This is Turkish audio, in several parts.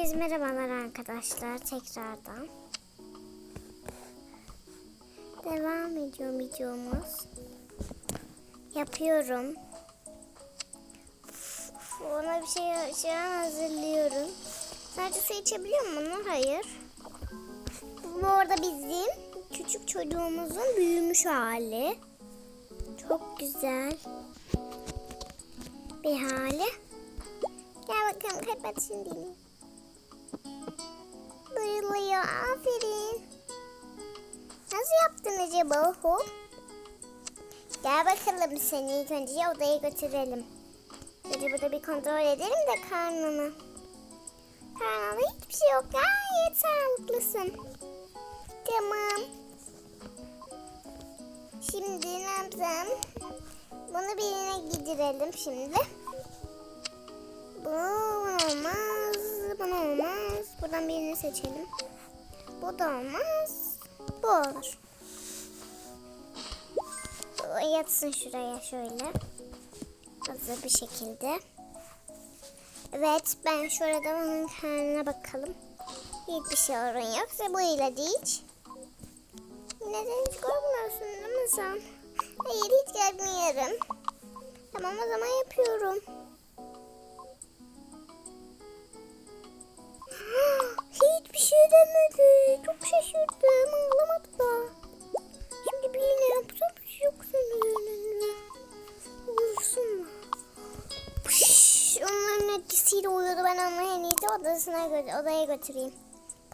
Herkese merhabalar arkadaşlar tekrardan. Devam ediyor videomuz. Yapıyorum. Ona bir şey şu an hazırlıyorum. Sadece su içebiliyor mu bunu? Hayır. Bu orada bizim küçük çocuğumuzun büyümüş hali. Çok güzel bir hali. Gel bakalım kapat şimdi. Bayılıyor. Aferin. Nasıl yaptın acaba hop? Gel bakalım seni ilk önce odaya götürelim. Önce burada bir kontrol edelim de karnını. Karnında hiçbir şey yok. Gayet sağlıklısın. Tamam. Şimdi ne yapsam? Bunu birine giydirelim şimdi. Bu olmaz. Buradan birini seçelim. Bu da olmaz. Bu olur. Yatsın şuraya şöyle. Hazır bir şekilde. Evet ben şurada onun karnına bakalım. Hiçbir şey sorun yoksa bu ilacı iç. Neden hiç korkmuyorsun değil mi sen? Hayır hiç gelmiyorum. Tamam o zaman yapıyorum. Çok şaşırdım. Ağlamadı da. Şimdi bir iğne yapsam bir şey yok senin Uyusun mu? Pış, onların etkisiyle uyudu. Ben onu en odasına gö- odaya götüreyim.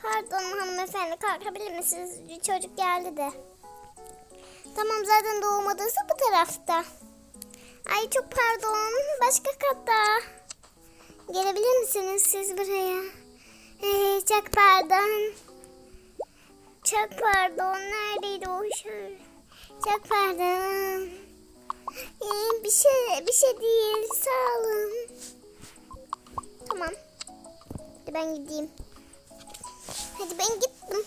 Pardon hanımefendi kalkabilir misiniz? Bir çocuk geldi de. Tamam zaten doğum odası bu tarafta. Ay çok pardon. Başka katta. Gelebilir misiniz siz buraya? Ee, çok pardon. Çok pardon. Neredeydi o şey? Çok pardon. Ee, bir şey bir şey değil. Sağ olun. Tamam. Hadi ben gideyim. Hadi ben gittim.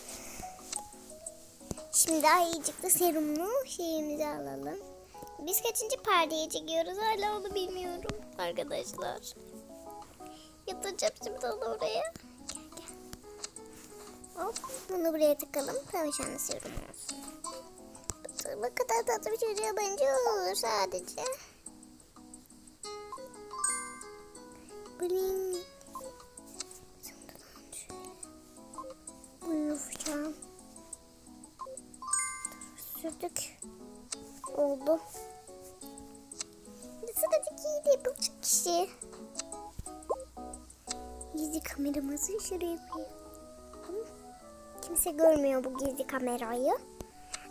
Şimdi ayıcıklı serumlu şeyimizi alalım. Biz kaçıncı perdeye çekiyoruz hala onu bilmiyorum arkadaşlar. Yatacağım şimdi oraya. Hop bunu buraya takalım. Tavşanlı serum olsun. Bu, kadar tatlı bir çocuğa bence olur sadece. Şöyle. Uyuyacağım. Sürdük. Oldu. Sıradaki iyi bu kişi. Gizli kameramızı şuraya koyalım. Kimse görmüyor bu gizli kamerayı.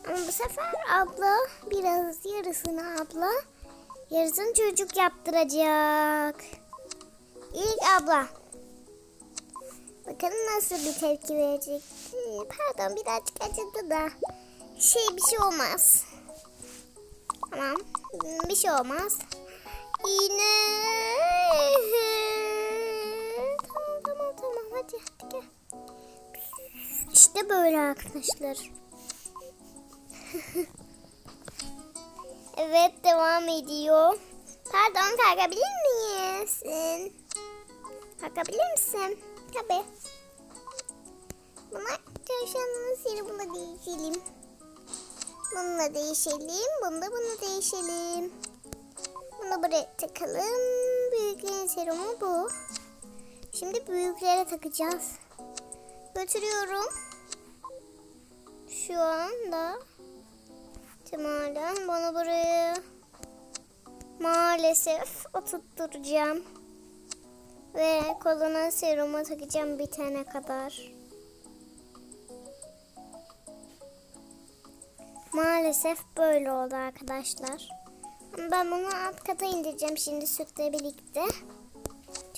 Ama bu sefer abla biraz yarısını abla yarısını çocuk yaptıracak. İlk abla. Bakalım nasıl bir tepki verecek. Hmm, Pardon birazcık acıdı da. Şey bir şey olmaz. Tamam. Bir şey olmaz. İğne. İşte böyle arkadaşlar. evet devam ediyor. Pardon kalkabilir misin? Kalkabilir misin? Tabii. Buna tavşanın serumunu değişelim. Bununla değişelim. Bunu da bunu değişelim. Bunu buraya takalım. Büyüklerin serumu bu. Şimdi büyüklere takacağız. Götürüyorum. Şu anda Cemal'den bunu buraya maalesef oturtturacağım. Ve koluna serumu takacağım bitene kadar. Maalesef böyle oldu arkadaşlar. Ben bunu alt kata indireceğim şimdi sütle birlikte.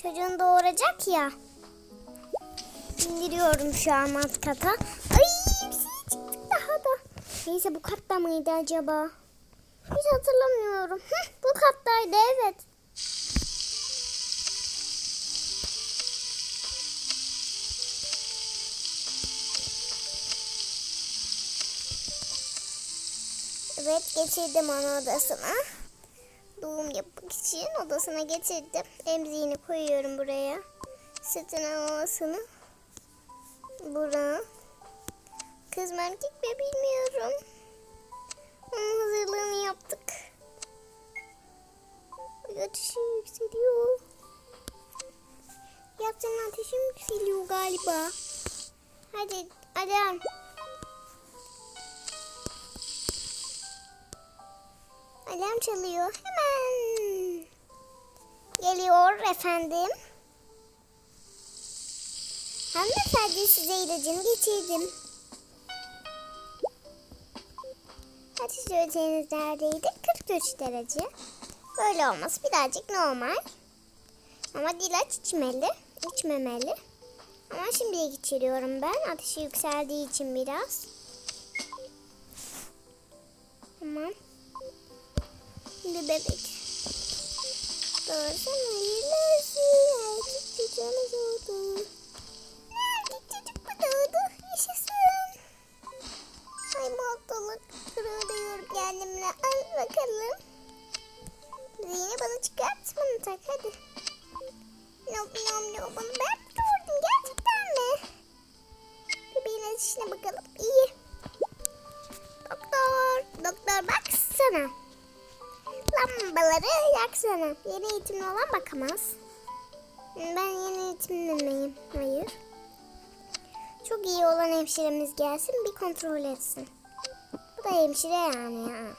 Çocuğun doğuracak ya. İndiriyorum şu an alt kata. Neyse bu katta mıydı acaba? Hiç hatırlamıyorum. Hıh, bu kattaydı evet. Evet getirdim onu odasına. Doğum yapmak için odasına getirdim. Emziğini koyuyorum buraya. Satın almasını. Bura. Kız mı erkek mi bilmiyorum. Onun hazırlığını yaptık. Ateşim yükseliyor. Ya senin ateşin yükseliyor galiba. Hadi alarm. Alarm çalıyor. Hemen. Geliyor efendim. Hanımefendi size ilacını getirdim. Ateş ölçeğiniz neredeydi? 43 derece. Böyle olması birazcık normal. Ama ilaç içmeli. içmemeli. Ama şimdiye geçiriyorum ben. Ateşi yükseldiği için biraz. Tamam. Şimdi bebek. Doğursan hayırlısı. Erkek çocuğumuz oldu. Yaksana. Yeni eğitimli olan bakamaz. Ben yeni eğitimli miyim? Hayır. Çok iyi olan hemşiremiz gelsin bir kontrol etsin. Bu da hemşire yani ya.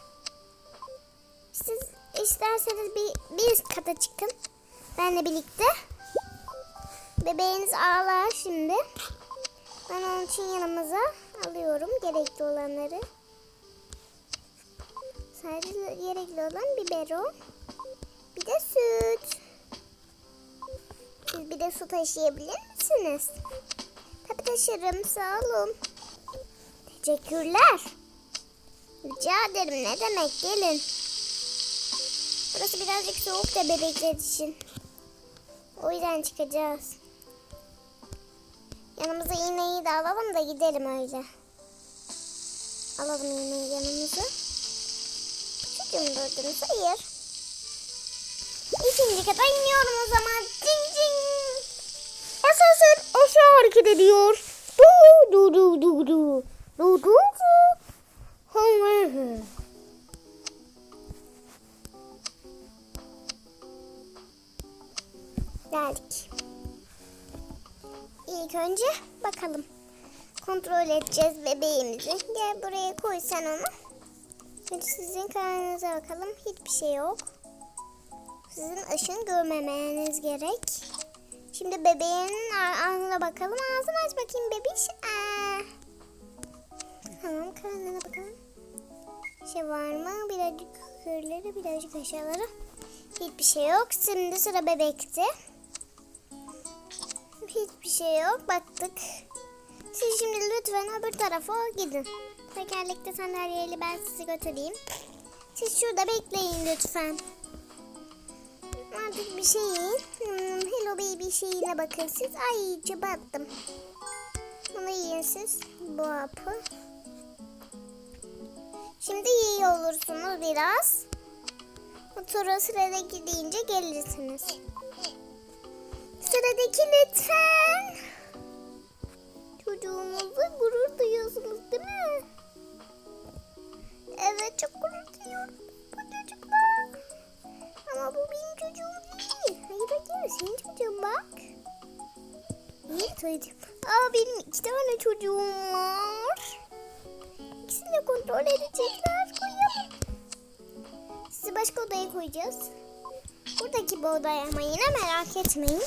Siz isterseniz bir, bir üst kata çıkın. Benle birlikte. Bebeğiniz ağlar şimdi. Ben onun için yanımıza alıyorum gerekli olanları. Sadece gerekli olan biberon. Bir de süt. Siz bir de su taşıyabilir misiniz? Tabii taşırım sağ olun. Teşekkürler. Rica ederim ne demek gelin. Burası birazcık soğuk da bebekler için. O yüzden çıkacağız. Yanımıza iğneyi de alalım da gidelim öyle. Alalım iğneyi yanımıza. Çocuğum durdunuz hayır. İkinci kata iniyorum o zaman. Cing cing. Asansör aşağı hareket ediyor. Du du du du du. Du du du. Geldik. İlk önce bakalım. Kontrol edeceğiz bebeğimizi. Gel buraya koy sen onu. Şimdi sizin karnınıza bakalım. Hiçbir şey yok. Sizin ışın görmemeniz gerek. Şimdi bebeğin ağzına bakalım. Ağzını aç bakayım bebiş. Aa. Tamam karnına bakalım. Şey var mı? Birazcık yukarıları, birazcık aşağıları. Hiçbir şey yok. Şimdi sıra bebekte. Hiçbir şey yok. Baktık. Siz şimdi lütfen öbür tarafa gidin. Tekerlekli sandalyeyle ben sizi götüreyim. Siz şurada bekleyin lütfen. Artık bir şey. Hmm, Hello Baby şeyine bakın siz. Ay çöpe attım. Bunu yiyin siz. Bu hapı. Şimdi iyi olursunuz biraz. Bu tura sıradaki deyince gelirsiniz. Sıradaki lütfen. Çocuğumuzla gurur odaya koyacağız. Buradaki bu odaya ama yine merak etmeyin.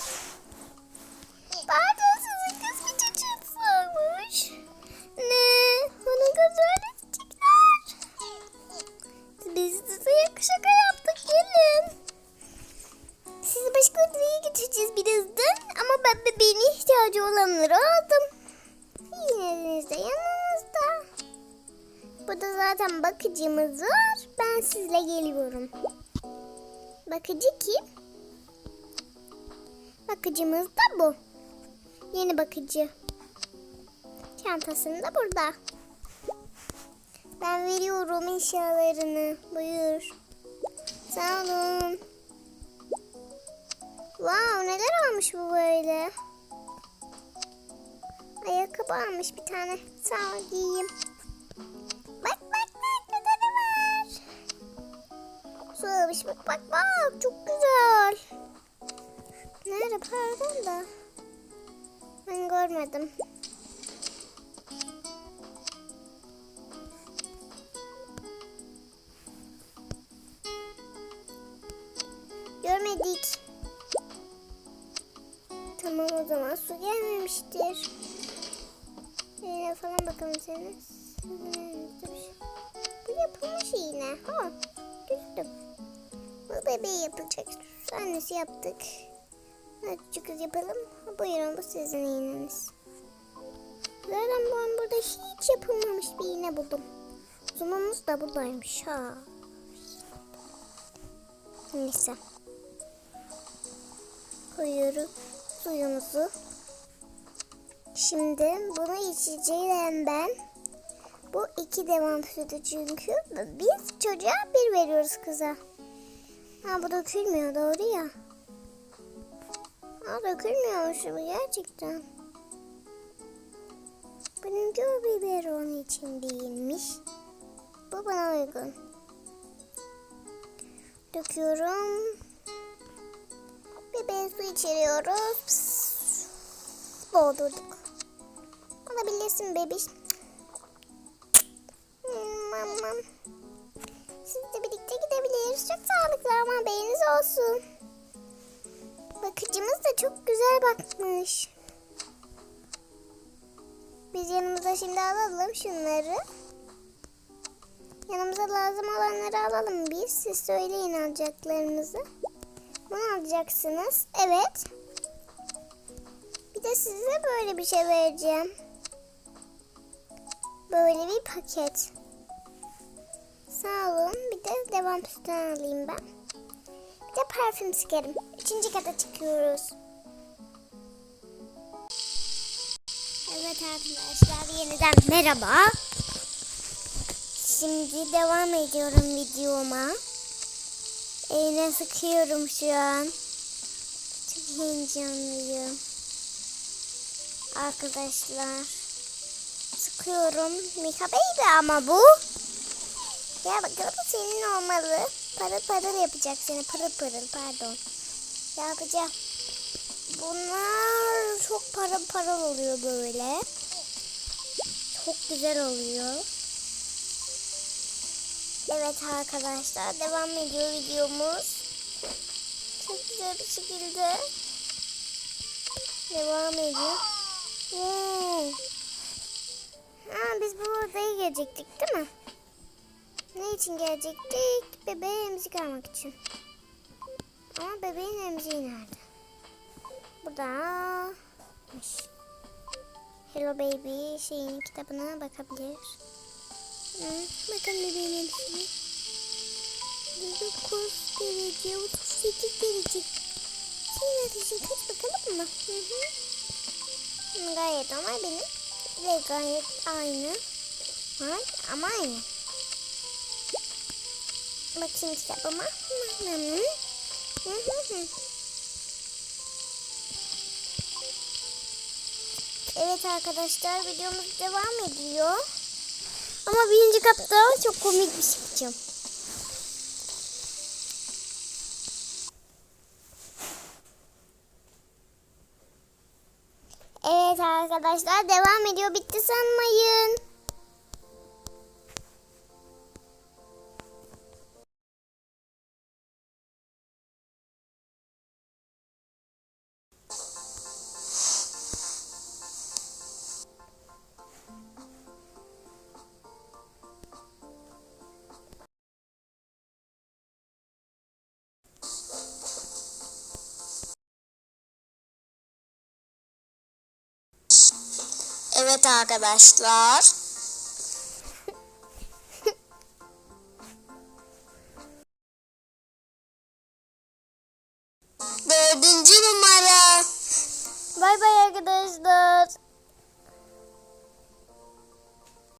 Bakıcımız da bu. Yeni bakıcı. Çantasını da burada. Ben veriyorum eşyalarını. Buyur. Sağ olun. Wow neler almış bu böyle? ayakkabı almış bir tane. Sağ ol giyeyim. Bak bak bak burada ne var? Su almış bak bak bak çok güzel. Pardon da. Ben görmedim. Görmedik. Tamam o zaman su gelmemiştir. Yine falan bakalım senin. Bu yapılmış yine. Ha, düzdüm. Bu bebeği yapılacak. Annesi yaptık. Hadi kız yapalım. Buyurun bu sizin iğneniz. Zaten ben burada hiç yapılmamış bir iğne buldum. Uzunumuz da buradaymış ha. Neyse. Koyuyoruz suyumuzu. Şimdi bunu içeceğim ben. Bu iki devam sütü çünkü biz çocuğa bir veriyoruz kıza. Ha bu dökülmüyor doğru ya. Ha dökülmüyormuş bu gerçekten. Benimki o biber onun için değilmiş. Bu bana uygun. Döküyorum. Bebeğe su içiriyoruz. Pıs. Doldurduk. Alabilirsin bebiş. Hmm, Mamam. Sizle birlikte gidebiliriz. Çok sağlıklı ama haberiniz olsun. Bakıcımız da çok güzel bakmış. Biz yanımıza şimdi alalım şunları. Yanımıza lazım olanları alalım biz. Siz söyleyin alacaklarınızı. Bunu alacaksınız. Evet. Bir de size böyle bir şey vereceğim. Böyle bir paket. Sağ olun. Bir de devam sütünden alayım ben. De parfüm sıkarım. Üçüncü kata çıkıyoruz. Evet arkadaşlar yeniden merhaba. Şimdi devam ediyorum videoma. Eline sıkıyorum şu an. Çok heyecanlıyım. Arkadaşlar. Sıkıyorum. Mika Baby ama bu. Ya bakalım senin olmalı. Parıl parıl yapacak seni. Parıl parıl pardon. Yapacağım. Bunlar çok parıl parıl oluyor böyle. Çok güzel oluyor. Evet arkadaşlar devam ediyor videomuz. Çok güzel bir şekilde devam ediyor. Hmm. Ha, biz bu odaya gelecektik değil mi? Ne için gelecektik? Bebeğe emzik almak için. Ama bebeğin emziği nerede? Burada. Hello Baby şeyin kitabına bakabilir. Hı, bakın bebeğin emziği. 9 derece, 38 derece. Senin ateşin kaç bakalım mı? Hı. Hı, Gayet normal benim. Ve gayet aynı. Var ama aynı. Bakayım kitabıma. Evet arkadaşlar videomuz devam ediyor. Ama birinci katta çok komik bir şey yapacağım. Evet arkadaşlar devam ediyor. Bitti sanmayın. Evet arkadaşlar. Dördüncü numara. Bay bay arkadaşlar.